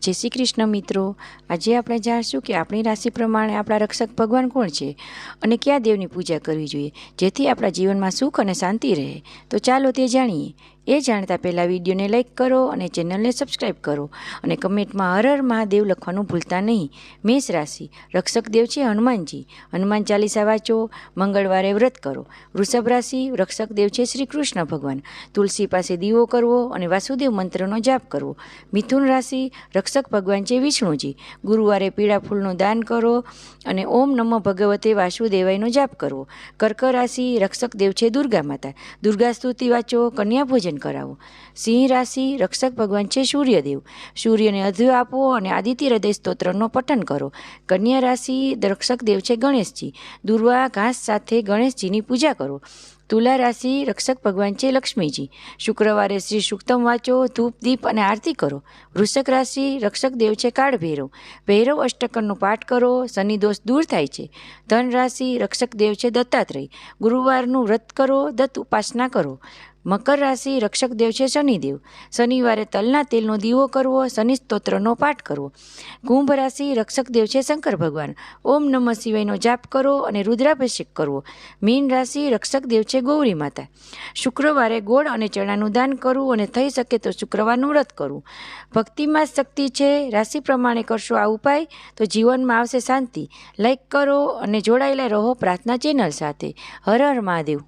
જય શ્રી કૃષ્ણ મિત્રો. આજે આપણે જાણશું કે આપણી રાશિ પ્રમાણે આપણા રક્ષક ભગવાન કોણ છે અને કયા દેવની પૂજા કરવી જોઈએ, જેથી આપણા જીવનમાં સુખ અને શાંતિ રહે. તો ચાલો તે જાણીએ. એ જાણતા પહેલાં વિડીયોને લાઇક કરો અને ચેનલને સબસ્ક્રાઈબ કરો અને કમેન્ટમાં હર હર મહાદેવ લખવાનું ભૂલતા નહીં. મેષ રાશિ, રક્ષક દેવ છે હનુમાનજી. હનુમાન ચાલીસા વાંચો, મંગળવારે વ્રત કરો. વૃષભ રાશિ, રક્ષક દેવ છે શ્રી કૃષ્ણ ભગવાન. તુલસી પાસે દીવો કરવો અને વાસુદેવ મંત્રનો જાપ કરવો. મિથુન રાશિ રક્ષક ભગવાન છે વિષ્ણુજી, ગુરુવારે પીળા ફૂલનું દાન કરો અને ઓમ નમઃ ભગવતે વાસુદેવાયનો જાપ કરવો. કર્ક રાશિ રક્ષક દેવ છે દુર્ગા માતા. દુર્ગા સ્તુતિ વાંચો, કન્યા ભોજન કરાવો. સિંહ રાશિ રક્ષક ભગવાન છે સૂર્યદેવ. સૂર્યને અધ્ય આપો અને આદિત્ય હૃદય સ્તોત્રનો પઠન કરો. કન્યા રાશિ રક્ષક દેવ છે ગણેશજી. દુર્વા ઘાસ સાથે ગણેશજીની પૂજા કરો. તુલા રાશિ, રક્ષક ભગવાન છે લક્ષ્મીજી. શુક્રવારે શ્રી સુક્તમ વાંચો, ધૂપ, દીપ અને આરતી કરો. વૃષક રાશિ, રક્ષક દેવ છે કાળ ભૈરવ ભૈરવ અષ્ટકરનો પાઠ કરો, શનિ દોષ દૂર થાય છે. ધન રાશિ રક્ષક દેવ છે દત્તાત્રેય. ગુરુવારનું વ્રત કરો, દત્ત ઉપાસના કરો. મકર રાશિ રક્ષક દેવ છે શનિદેવ. શનિવારે તલના તેલનો દીવો કરવો, શનિ સ્તોત્રનો પાઠ કરવો. કુંભ રાશિ રક્ષક દેવ છે શંકર ભગવાન. ઓમ નમઃ શિવાયનો જાપ કરો અને રુદ્રાભિષેક કરવો. મીન રાશિ રક્ષક દેવ છે ગૌરી માતા. શુક્રવારે ગોળ અને ચણાનું દાન કરવું અને થઈ શકે તો શુક્રવારનું વ્રત કરવું. ભક્તિમાં શક્તિ છે, રાશિ પ્રમાણે કરશો આ ઉપાય તો જીવનમાં આવશે શાંતિ. લાઈક કરો અને જોડાયેલા રહો પ્રાર્થના ચેનલ સાથે. હર હર મહાદેવ.